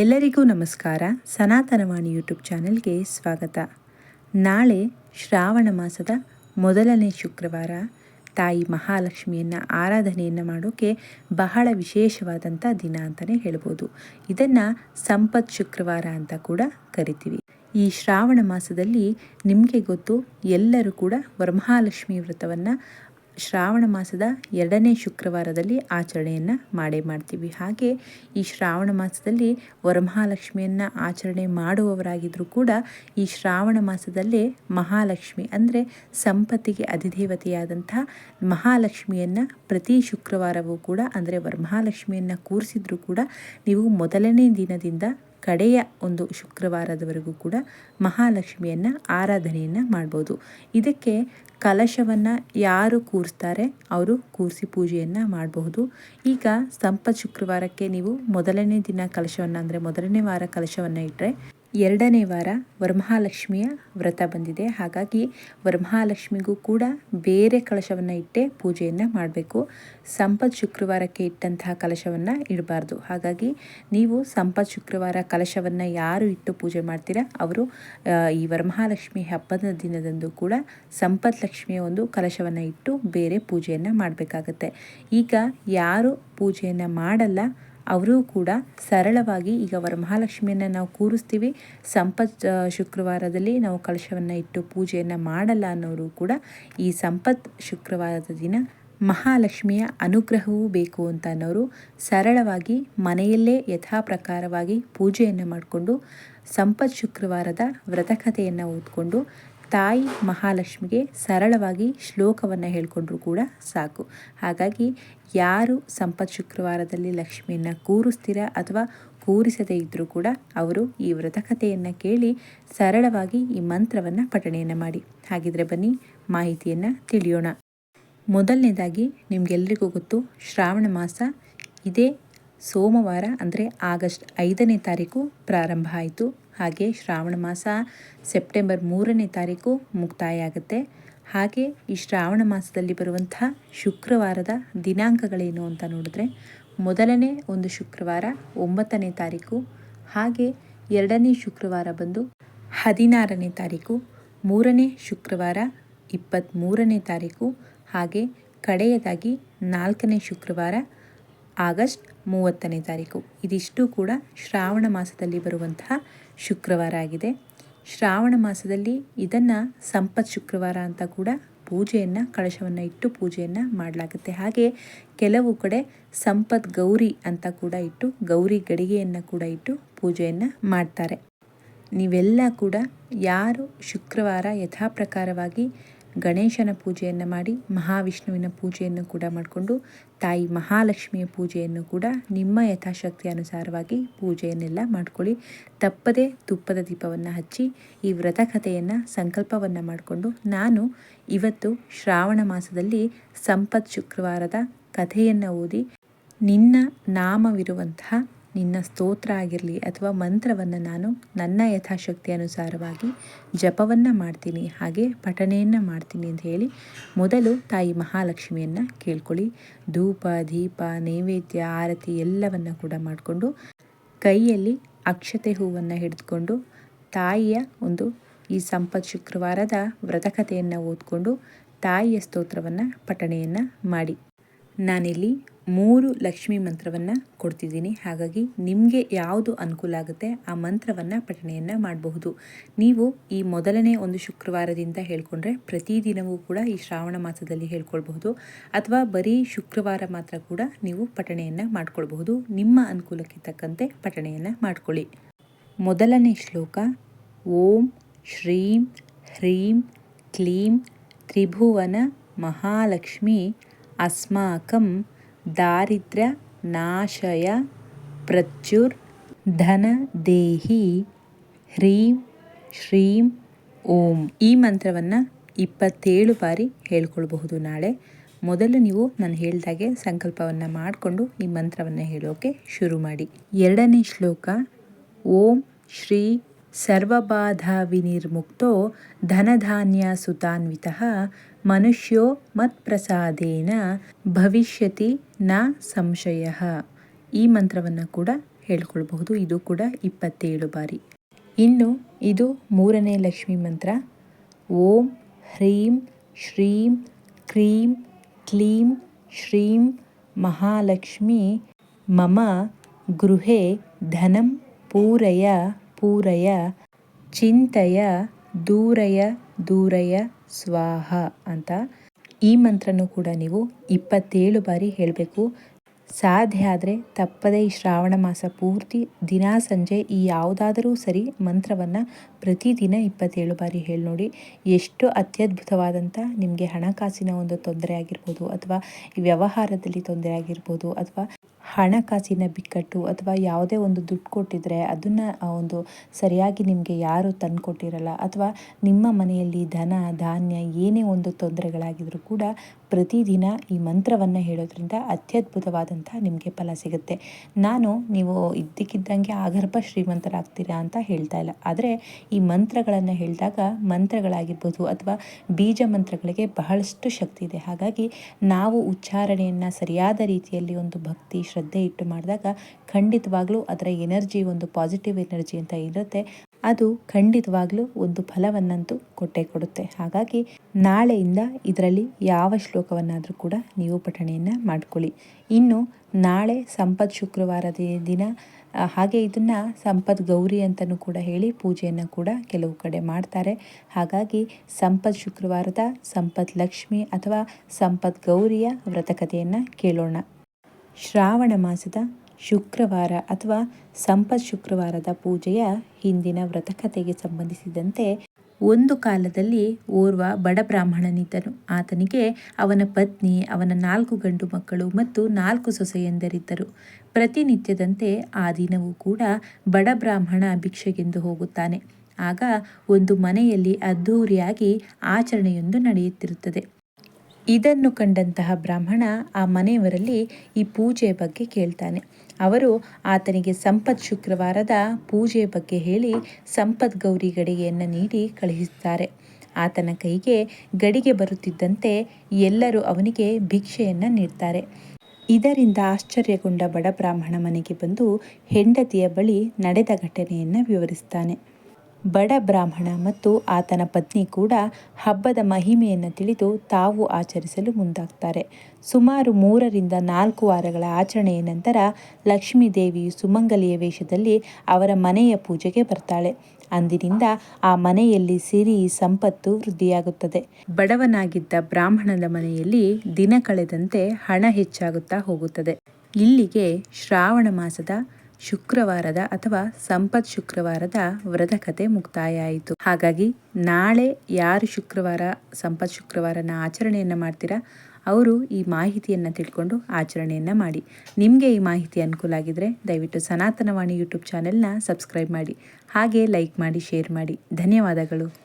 ಎಲ್ಲರಿಗೂ ನಮಸ್ಕಾರ. ಸನಾತನವಾಣಿ ಯೂಟ್ಯೂಬ್ ಚಾನೆಲ್ಗೆ ಸ್ವಾಗತ. ನಾಳೆ ಶ್ರಾವಣ ಮಾಸದ ಮೊದಲನೇ ಶುಕ್ರವಾರ ತಾಯಿ ಮಹಾಲಕ್ಷ್ಮಿಯನ್ನು ಆರಾಧನೆಯನ್ನು ಮಾಡೋಕ್ಕೆ ಬಹಳ ವಿಶೇಷವಾದಂಥ ದಿನ ಅಂತಲೇ ಹೇಳ್ಬೋದು. ಇದನ್ನು ಸಂಪತ್ ಶುಕ್ರವಾರ ಅಂತ ಕೂಡ ಕರಿತೀವಿ. ಈ ಶ್ರಾವಣ ಮಾಸದಲ್ಲಿ ನಿಮಗೆ ಗೊತ್ತು ಎಲ್ಲರೂ ಕೂಡ ವರಮಹಾಲಕ್ಷ್ಮಿ ವ್ರತವನ್ನು ಶ್ರಾವಣ ಮಾಸದ ಎರಡನೇ ಶುಕ್ರವಾರದಲ್ಲಿ ಆಚರಣೆಯನ್ನು ಮಾಡೇ ಮಾಡ್ತೀವಿ. ಹಾಗೆ ಈ ಶ್ರಾವಣ ಮಾಸದಲ್ಲಿ ವರಮಹಾಲಕ್ಷ್ಮಿಯನ್ನು ಆಚರಣೆ ಮಾಡುವವರಾಗಿದ್ದರೂ ಕೂಡ ಈ ಶ್ರಾವಣ ಮಾಸದಲ್ಲೇ ಮಹಾಲಕ್ಷ್ಮಿ ಅಂದರೆ ಸಂಪತ್ತಿಗೆ ಅಧಿದೇವತೆಯಾದಂತಹ ಮಹಾಲಕ್ಷ್ಮಿಯನ್ನು ಪ್ರತಿ ಶುಕ್ರವಾರವೂ ಕೂಡ ಅಂದರೆ ವರಮಹಾಲಕ್ಷ್ಮಿಯನ್ನು ಕೂರಿಸಿದ್ರೂ ಕೂಡ ನೀವು ಮೊದಲನೇ ದಿನದಿಂದ ಕಡೆಯ ಒಂದು ಶುಕ್ರವಾರದವರೆಗೂ ಕೂಡ ಮಹಾಲಕ್ಷ್ಮಿಯನ್ನು ಆರಾಧನೆಯನ್ನು ಮಾಡ್ಬೋದು. ಇದಕ್ಕೆ ಕಲಶವನ್ನು ಯಾರು ಕೂರಿಸ್ತಾರೆ ಅವರು ಕೂರಿಸಿ ಪೂಜೆಯನ್ನು ಮಾಡಬಹುದು. ಈಗ ಸಂಪತ್ ಶುಕ್ರವಾರಕ್ಕೆ ನೀವು ಮೊದಲನೇ ದಿನ ಕಲಶವನ್ನು ಅಂದರೆ ಮೊದಲನೇ ವಾರ ಕಲಶವನ್ನು ಇಟ್ಟರೆ ಎರಡನೇ ವಾರ ವರಮಹಾಲಕ್ಷ್ಮಿಯ ವ್ರತ ಬಂದಿದೆ. ಹಾಗಾಗಿ ವರಮಹಾಲಕ್ಷ್ಮಿಗೂ ಕೂಡ ಬೇರೆ ಕಳಶವನ್ನು ಇಟ್ಟೇ ಪೂಜೆಯನ್ನು ಮಾಡಬೇಕು. ಸಂಪತ್ ಶುಕ್ರವಾರಕ್ಕೆ ಇಟ್ಟಂತಹ ಕಲಶವನ್ನು ಇಡಬಾರ್ದು. ಹಾಗಾಗಿ ನೀವು ಸಂಪತ್ ಶುಕ್ರವಾರ ಕಲಶವನ್ನು ಯಾರು ಇಟ್ಟು ಪೂಜೆ ಮಾಡ್ತೀರಾ, ಅವರು ಈ ವರಮಹಾಲಕ್ಷ್ಮಿ ಹಬ್ಬದ ದಿನದಂದು ಕೂಡ ಸಂಪತ್ ಲಕ್ಷ್ಮಿಯ ಒಂದು ಕಲಶವನ್ನು ಇಟ್ಟು ಬೇರೆ ಪೂಜೆಯನ್ನು ಮಾಡಬೇಕಾಗತ್ತೆ. ಈಗ ಯಾರು ಪೂಜೆಯನ್ನು ಮಾಡಲ್ಲ ಅವರೂ ಕೂಡ ಸರಳವಾಗಿ ಈಗ ವರಮಹಾಲಕ್ಷ್ಮಿಯನ್ನು ನಾವು ಕೂರಿಸ್ತೀವಿ. ಸಂಪತ್ ಶುಕ್ರವಾರದಲ್ಲಿ ನಾವು ಕಲಶವನ್ನು ಇಟ್ಟು ಪೂಜೆಯನ್ನು ಮಾಡಲ್ಲ ಅನ್ನೋರು ಕೂಡ ಈ ಸಂಪತ್ ಶುಕ್ರವಾರದ ದಿನ ಮಹಾಲಕ್ಷ್ಮಿಯ ಅನುಗ್ರಹವೂ ಬೇಕು ಅಂತ ಅನ್ನೋರು ಸರಳವಾಗಿ ಮನೆಯಲ್ಲೇ ಯಥಾ ಪ್ರಕಾರವಾಗಿ ಪೂಜೆಯನ್ನು ಮಾಡಿಕೊಂಡು ಸಂಪತ್ ಶುಕ್ರವಾರದ ವ್ರತಕಥೆಯನ್ನು ಓದ್ಕೊಂಡು ತಾಯಿ ಮಹಾಲಕ್ಷ್ಮಿಗೆ ಸರಳವಾಗಿ ಶ್ಲೋಕವನ್ನು ಹೇಳಿಕೊಂಡ್ರೂ ಕೂಡ ಸಾಕು. ಹಾಗಾಗಿ ಯಾರು ಸಂಪತ್ ಶುಕ್ರವಾರದಲ್ಲಿ ಲಕ್ಷ್ಮಿಯನ್ನು ಕೂರಿಸ್ತೀರ ಅಥವಾ ಕೂರಿಸದೇ ಇದ್ದರೂ ಕೂಡ ಅವರು ಈ ವ್ರತಕಥೆಯನ್ನು ಕೇಳಿ ಸರಳವಾಗಿ ಈ ಮಂತ್ರವನ್ನು ಪಠಣೆಯನ್ನು ಮಾಡಿ. ಹಾಗಿದ್ರೆ ಬನ್ನಿ, ಮಾಹಿತಿಯನ್ನು ತಿಳಿಯೋಣ. ಮೊದಲನೇದಾಗಿ ನಿಮಗೆಲ್ಲರಿಗೂ ಗೊತ್ತು, ಶ್ರಾವಣ ಮಾಸ ಇದೇ ಸೋಮವಾರ ಅಂದರೆ ಆಗಸ್ಟ್ ಐದನೇ ತಾರೀಕು ಪ್ರಾರಂಭ ಆಯಿತು. ಹಾಗೆ ಶ್ರಾವಣ ಮಾಸ ಸೆಪ್ಟೆಂಬರ್ ಮೂರನೇ ತಾರೀಕು ಮುಕ್ತಾಯ ಆಗುತ್ತೆ ಹಾಗೆ ಈ ಶ್ರಾವಣ ಮಾಸದಲ್ಲಿ ಬರುವಂಥ ಶುಕ್ರವಾರದ ದಿನಾಂಕಗಳೇನು ಅಂತ ನೋಡಿದ್ರೆ, ಮೊದಲನೇ ಒಂದು ಶುಕ್ರವಾರ ಒಂಬತ್ತನೇ ತಾರೀಕು, ಹಾಗೆ ಎರಡನೇ ಶುಕ್ರವಾರ ಬಂದು ಹದಿನಾರನೇ ತಾರೀಕು, ಮೂರನೇ ಶುಕ್ರವಾರ ಇಪ್ಪತ್ತ್ಮೂರನೇ ತಾರೀಕು, ಹಾಗೆ ಕಡೆಯದಾಗಿ ನಾಲ್ಕನೇ ಶುಕ್ರವಾರ ಆಗಸ್ಟ್ ಮೂವತ್ತನೇ ತಾರೀಕು. ಇದಿಷ್ಟು ಕೂಡ ಶ್ರಾವಣ ಮಾಸದಲ್ಲಿ ಬರುವಂತಹ ಶುಕ್ರವಾರ ಆಗಿದೆ. ಶ್ರಾವಣ ಮಾಸದಲ್ಲಿ ಇದನ್ನು ಸಂಪತ್ ಶುಕ್ರವಾರ ಅಂತ ಕೂಡ ಪೂಜೆಯನ್ನು, ಕಳಶವನ್ನು ಇಟ್ಟು ಪೂಜೆಯನ್ನು ಮಾಡಲಾಗುತ್ತೆ. ಹಾಗೆ ಕೆಲವು ಕಡೆ ಸಂಪತ್ ಗೌರಿ ಅಂತ ಕೂಡ ಇಟ್ಟು, ಗೌರಿ ಗಡಿಗೆಯನ್ನು ಕೂಡ ಇಟ್ಟು ಪೂಜೆಯನ್ನು ಮಾಡ್ತಾರೆ. ನೀವೆಲ್ಲ ಕೂಡ ಯಾರು ಶುಕ್ರವಾರ ಯಥಾ ಪ್ರಕಾರವಾಗಿ ಗಣೇಶನ ಪೂಜೆಯನ್ನು ಮಾಡಿ, ಮಹಾವಿಷ್ಣುವಿನ ಪೂಜೆಯನ್ನು ಕೂಡ ಮಾಡಿಕೊಂಡು, ತಾಯಿ ಮಹಾಲಕ್ಷ್ಮಿಯ ಪೂಜೆಯನ್ನು ಕೂಡ ನಿಮ್ಮ ಯಥಾಶಕ್ತಿ ಅನುಸಾರವಾಗಿ ಪೂಜೆಯನ್ನೆಲ್ಲ ಮಾಡ್ಕೊಳ್ಳಿ. ತಪ್ಪದೆ ತುಪ್ಪದ ದೀಪವನ್ನು ಹಚ್ಚಿ, ಈ ವ್ರತ ಕಥೆಯನ್ನು, ಸಂಕಲ್ಪವನ್ನು ಮಾಡಿಕೊಂಡು ನಾನು ಇವತ್ತು ಶ್ರಾವಣ ಮಾಸದಲ್ಲಿ ಸಂಪತ್ ಶುಕ್ರವಾರದ ಕಥೆಯನ್ನು ಓದಿ, ನಿನ್ನ ನಾಮವಿರುವಂತಹ ನಿನ್ನ ಸ್ತೋತ್ರ ಆಗಿರಲಿ ಅಥವಾ ಮಂತ್ರವನ್ನು ನಾನು ನನ್ನ ಯಥಾಶಕ್ತಿ ಅನುಸಾರವಾಗಿ ಜಪವನ್ನು ಮಾಡ್ತೀನಿ, ಹಾಗೆ ಪಠಣೆಯನ್ನು ಮಾಡ್ತೀನಿ ಅಂತ ಹೇಳಿ ಮೊದಲು ತಾಯಿ ಮಹಾಲಕ್ಷ್ಮಿಯನ್ನು ಕೇಳ್ಕೊಳ್ಳಿ. ಧೂಪ, ದೀಪ, ನೈವೇದ್ಯ, ಆರತಿ ಎಲ್ಲವನ್ನು ಕೂಡ ಮಾಡಿಕೊಂಡು ಕೈಯಲ್ಲಿ ಅಕ್ಷತೆ ಹೂವನ್ನು ಹಿಡಿದುಕೊಂಡು ತಾಯಿಯ ಒಂದು ಈ ಸಂಪತ್ ಶುಕ್ರವಾರದ ವ್ರತಕಥೆಯನ್ನು ಓದ್ಕೊಂಡು ತಾಯಿಯ ಸ್ತೋತ್ರವನ್ನು ಪಠಣೆಯನ್ನು ಮಾಡಿ. ನಾನಿಲ್ಲಿ ಮೂರು ಲಕ್ಷ್ಮಿ ಮಂತ್ರವನ್ನು ಕೊಡ್ತಿದ್ದೀನಿ. ಹಾಗಾಗಿ ನಿಮಗೆ ಯಾವುದು ಅನುಕೂಲ ಆಗುತ್ತೆ ಆ ಮಂತ್ರವನ್ನು ಪಠಣೆಯನ್ನು ಮಾಡಬಹುದು. ನೀವು ಈ ಮೊದಲನೇ ಒಂದು ಶುಕ್ರವಾರದಿಂದ ಹೇಳ್ಕೊಂಡ್ರೆ ಪ್ರತಿದಿನವೂ ಕೂಡ ಈ ಶ್ರಾವಣ ಮಾಸದಲ್ಲಿ ಹೇಳ್ಕೊಳ್ಬಹುದು. ಅಥವಾ ಬರೀ ಶುಕ್ರವಾರ ಮಾತ್ರ ಕೂಡ ನೀವು ಪಠಣೆಯನ್ನು ಮಾಡ್ಕೊಳ್ಬಹುದು. ನಿಮ್ಮ ಅನುಕೂಲಕ್ಕೆ ತಕ್ಕಂತೆ ಪಠಣೆಯನ್ನು ಮಾಡ್ಕೊಳ್ಳಿ. ಮೊದಲನೇ ಶ್ಲೋಕ, ಓಂ ಶ್ರೀಂ ಹ್ರೀಂ ಕ್ಲೀಂ ತ್ರಿಭುವನ ಮಹಾಲಕ್ಷ್ಮಿ ಅಸ್ಮಾಕಂ ದಾರಿದ್ರ್ಯ ನಾಶಯ ಪ್ರಚುರ್ ಧನ ದೇಹಿ ಹ್ರೀಂ ಶ್ರೀಂ ಓಂ ಈ ಮಂತ್ರವನ್ನು ಇಪ್ಪತ್ತೇಳು ಬಾರಿ ಹೇಳ್ಕೊಳ್ಬಹುದು ನಾಳೆ. ಮೊದಲು ನೀವು ನಾನು ಹೇಳಿದಾಗೆ ಸಂಕಲ್ಪವನ್ನು ಮಾಡಿಕೊಂಡು ಈ ಮಂತ್ರವನ್ನು ಹೇಳೋಕೆ ಶುರು ಮಾಡಿ. ಎರಡನೇ ಶ್ಲೋಕ, ಓಂ ಶ್ರೀ ಸರ್ವಬಾಧಾ ವಿನಿರ್ಮುಕ್ತೋ ಧನಧಾನ್ಯ ಸುತಾನ್ವಿತಃ ಮನುಷ್ಯೋ ಮತ್ಪ್ರಸಾದೇನ ಭವಿಷ್ಯತಿ ನ ಸಂಶಯ. ಈ ಮಂತ್ರವನ್ನು ಕೂಡ ಹೇಳ್ಕೊಳ್ಬಹುದು. ಇದು ಕೂಡ ಇಪ್ಪತ್ತೇಳು ಬಾರಿ. ಇನ್ನು ಇದು ಮೂರನೇ ಲಕ್ಷ್ಮಿ ಮಂತ್ರ. ಓಂ ಹ್ರೀಂ ಶ್ರೀಂ ಕ್ರೀಂ ಕ್ಲೀಂ ಶ್ರೀಂ ಮಹಾಲಕ್ಷ್ಮಿ ಮಮ ಗೃಹೆ ಧನಂ ಪೂರಯ ಪೂರಯ ಚಿಂತಯ ದೂರಯ ದೂರಯ ಸ್ವಾಹ ಅಂತ. ಈ ಮಂತ್ರನೂ ಕೂಡ ನೀವು ಇಪ್ಪತ್ತೇಳು ಬಾರಿ ಹೇಳಬೇಕು. ಸಾಧ್ಯ ಆದರೆ ತಪ್ಪದೇ ಈ ಶ್ರಾವಣ ಮಾಸ ಪೂರ್ತಿ ದಿನ ಸಂಜೆ ಈ ಯಾವುದಾದರೂ ಸರಿ ಮಂತ್ರವನ್ನು ಪ್ರತಿದಿನ ಇಪ್ಪತ್ತೇಳು ಬಾರಿ ಹೇಳಿ ನೋಡಿ. ಎಷ್ಟು ಅತ್ಯದ್ಭುತವಾದಂಥ ನಿಮಗೆ ಹಣಕಾಸಿನ ಒಂದು ತೊಂದರೆ ಆಗಿರ್ಬೋದು ಅಥವಾ ವ್ಯವಹಾರದಲ್ಲಿ ತೊಂದರೆ ಆಗಿರ್ಬೋದು ಅಥವಾ ಹಣಕಾಸಿನ ಬಿಕ್ಕಟ್ಟು ಅಥವಾ ಯಾವುದೇ ಒಂದು ದುಡ್ಡು ಕೊಟ್ಟಿದ್ರೆ ಅದನ್ನು ಒಂದು ಸರಿಯಾಗಿ ನಿಮಗೆ ಯಾರು ತಂದು ಕೊಟ್ಟಿರಲ್ಲ ಅಥವಾ ನಿಮ್ಮ ಮನೆಯಲ್ಲಿ ಧನ, ಧಾನ್ಯ ಏನೇ ಒಂದು ತೊಂದರೆಗಳಾಗಿದ್ರೂ ಕೂಡ ಪ್ರತಿದಿನ ಈ ಮಂತ್ರವನ್ನು ಹೇಳೋದ್ರಿಂದ ಅತ್ಯದ್ಭುತವಾದಂಥ ನಿಮಗೆ ಫಲ ಸಿಗುತ್ತೆ. ನಾನು ನೀವು ಇದ್ದಕ್ಕಿದ್ದಂಗೆ ಆಗರ್ಭ ಶ್ರೀಮಂತರಾಗ್ತೀರಾ ಅಂತ ಹೇಳ್ತಾ ಇಲ್ಲ. ಆದರೆ ಈ ಮಂತ್ರಗಳನ್ನು ಹೇಳಿದಾಗ ಮಂತ್ರಗಳಾಗಿರ್ಬೋದು ಅಥವಾ ಬೀಜ ಮಂತ್ರಗಳಿಗೆ ಬಹಳಷ್ಟು ಶಕ್ತಿ ಇದೆ. ಹಾಗಾಗಿ ನಾವು ಉಚ್ಚಾರಣೆಯನ್ನು ಸರಿಯಾದ ರೀತಿಯಲ್ಲಿ ಒಂದು ಭಕ್ತಿ ಶ್ರದ್ಧೆ ಇಟ್ಟು ಮಾಡಿದಾಗ ಖಂಡಿತವಾಗ್ಲೂ ಅದರ ಎನರ್ಜಿ ಒಂದು ಪಾಸಿಟಿವ್ ಎನರ್ಜಿ ಅಂತ ಇರುತ್ತೆ. ಅದು ಖಂಡಿತವಾಗ್ಲೂ ಒಂದು ಫಲವನ್ನಂತೂ ಕೊಟ್ಟೇ ಕೊಡುತ್ತೆ. ಹಾಗಾಗಿ ನಾಳೆಯಿಂದ ಇದರಲ್ಲಿ ಯಾವ ಶ್ಲೋಕವನ್ನಾದರೂ ಕೂಡ ನೀವು ಪಠಣೆಯನ್ನು ಮಾಡ್ಕೊಳ್ಳಿ. ಇನ್ನು ನಾಳೆ ಸಂಪತ್ ಶುಕ್ರವಾರದ ದಿನ ಹಾಗೆ ಇದನ್ನು ಸಂಪತ್ ಗೌರಿ ಅಂತಲೂ ಕೂಡ ಹೇಳಿ ಪೂಜೆಯನ್ನು ಕೂಡ ಕೆಲವು ಕಡೆ ಮಾಡ್ತಾರೆ. ಹಾಗಾಗಿ ಸಂಪತ್ ಶುಕ್ರವಾರದ, ಸಂಪತ್ ಲಕ್ಷ್ಮಿ ಅಥವಾ ಸಂಪತ್ ಗೌರಿಯ ವ್ರತಕಥೆಯನ್ನು ಕೇಳೋಣ. ಶ್ರಾವಣ ಮಾಸದ ಶುಕ್ರವಾರ ಅಥವಾ ಸಂಪತ್ ಶುಕ್ರವಾರದ ಪೂಜೆಯ ಹಿಂದಿನ ವ್ರತಕಥೆಗೆ ಸಂಬಂಧಿಸಿದಂತೆ ಒಂದು ಕಾಲದಲ್ಲಿ ಓರ್ವ ಬಡ ಬ್ರಾಹ್ಮಣನಿದ್ದನು. ಆತನಿಗೆ ಅವನ ಪತ್ನಿ, ಅವನ ನಾಲ್ಕು ಗಂಡು ಮಕ್ಕಳು ಮತ್ತು ನಾಲ್ಕು ಸೊಸೆಯಂದರಿದ್ದರು. ಪ್ರತಿನಿತ್ಯದಂತೆ ಆ ದಿನವೂ ಕೂಡ ಬಡ ಬ್ರಾಹ್ಮಣ ಭಿಕ್ಷೆಗೆಂದು ಹೋಗುತ್ತಾನೆ. ಆಗ ಒಂದು ಮನೆಯಲ್ಲಿ ಅದ್ಧೂರಿಯಾಗಿ ಆಚರಣೆಯೊಂದು ನಡೆಯುತ್ತಿರುತ್ತದೆ. ಇದನ್ನು ಕಂಡಂತಹ ಬ್ರಾಹ್ಮಣ ಆ ಮನೆಯವರಲ್ಲಿ ಈ ಪೂಜೆಯ ಬಗ್ಗೆ ಕೇಳ್ತಾನೆ. ಅವರು ಆತನಿಗೆ ಸಂಪತ್ ಶುಕ್ರವಾರದ ಪೂಜೆಯ ಬಗ್ಗೆ ಹೇಳಿ ಸಂಪತ್ ಗೌರಿ ಗಡಿಗೆಯನ್ನು ನೀಡಿ ಕಳುಹಿಸುತ್ತಾರೆ. ಆತನ ಕೈಗೆ ಗಡಿಗೆ ಬರುತ್ತಿದ್ದಂತೆ ಎಲ್ಲರೂ ಅವನಿಗೆ ಭಿಕ್ಷೆಯನ್ನು ನೀಡ್ತಾರೆ. ಇದರಿಂದ ಆಶ್ಚರ್ಯಗೊಂಡ ಬಡ ಬ್ರಾಹ್ಮಣ ಮನೆಗೆ ಬಂದು ಹೆಂಡತಿಯ ಬಳಿ ನಡೆದ ಘಟನೆಯನ್ನು ವಿವರಿಸ್ತಾನೆ. ಬಡ ಬ್ರಾಹ್ಮಣ ಮತ್ತು ಆತನ ಪತ್ನಿ ಕೂಡ ಹಬ್ಬದ ಮಹಿಮೆಯನ್ನು ತಿಳಿದು ತಾವು ಆಚರಿಸಲು ಮುಂದಾಗ್ತಾರೆ. ಸುಮಾರು ಮೂರರಿಂದ ನಾಲ್ಕು ವಾರಗಳ ಆಚರಣೆಯ ನಂತರ ಲಕ್ಷ್ಮೀ ದೇವಿಯು ಸುಮಂಗಲಿಯ ವೇಷದಲ್ಲಿ ಅವರ ಮನೆಯ ಪೂಜೆಗೆ ಬರ್ತಾಳೆ. ಅಂದಿನಿಂದ ಆ ಮನೆಯಲ್ಲಿ ಸಿರಿ, ಸಂಪತ್ತು ವೃದ್ಧಿಯಾಗುತ್ತದೆ. ಬಡವನಾಗಿದ್ದ ಬ್ರಾಹ್ಮಣನ ಮನೆಯಲ್ಲಿ ದಿನ ಕಳೆದಂತೆ ಹಣ ಹೆಚ್ಚಾಗುತ್ತಾ ಹೋಗುತ್ತದೆ. ಇಲ್ಲಿಗೆ ಶ್ರಾವಣ ಮಾಸದ ಶುಕ್ರವಾರದ ಅಥವಾ ಸಂಪತ್ ಶುಕ್ರವಾರದ ವ್ರತ ಕಥೆ ಮುಕ್ತಾಯ ಆಯಿತು ಹಾಗಾಗಿ ನಾಳೆ ಯಾರು ಶುಕ್ರವಾರ, ಸಂಪತ್ ಶುಕ್ರವಾರನ ಆಚರಣೆಯನ್ನು ಮಾಡ್ತೀರಾ? ಅವರು ಈ ಮಾಹಿತಿಯನ್ನು ತಿಳ್ಕೊಂಡು ಆಚರಣೆಯನ್ನು ಮಾಡಿ. ನಿಮಗೆ ಈ ಮಾಹಿತಿ ಅನುಕೂಲ ಆಗಿದ್ರೆ ದಯವಿಟ್ಟು ಸನಾತನವಾಣಿ ಯೂಟ್ಯೂಬ್ ಚಾನೆಲ್ನ ಸಬ್ಸ್ಕ್ರೈಬ್ ಮಾಡಿ. ಹಾಗೆ ಲೈಕ್ ಮಾಡಿ, ಶೇರ್ ಮಾಡಿ. ಧನ್ಯವಾದಗಳು.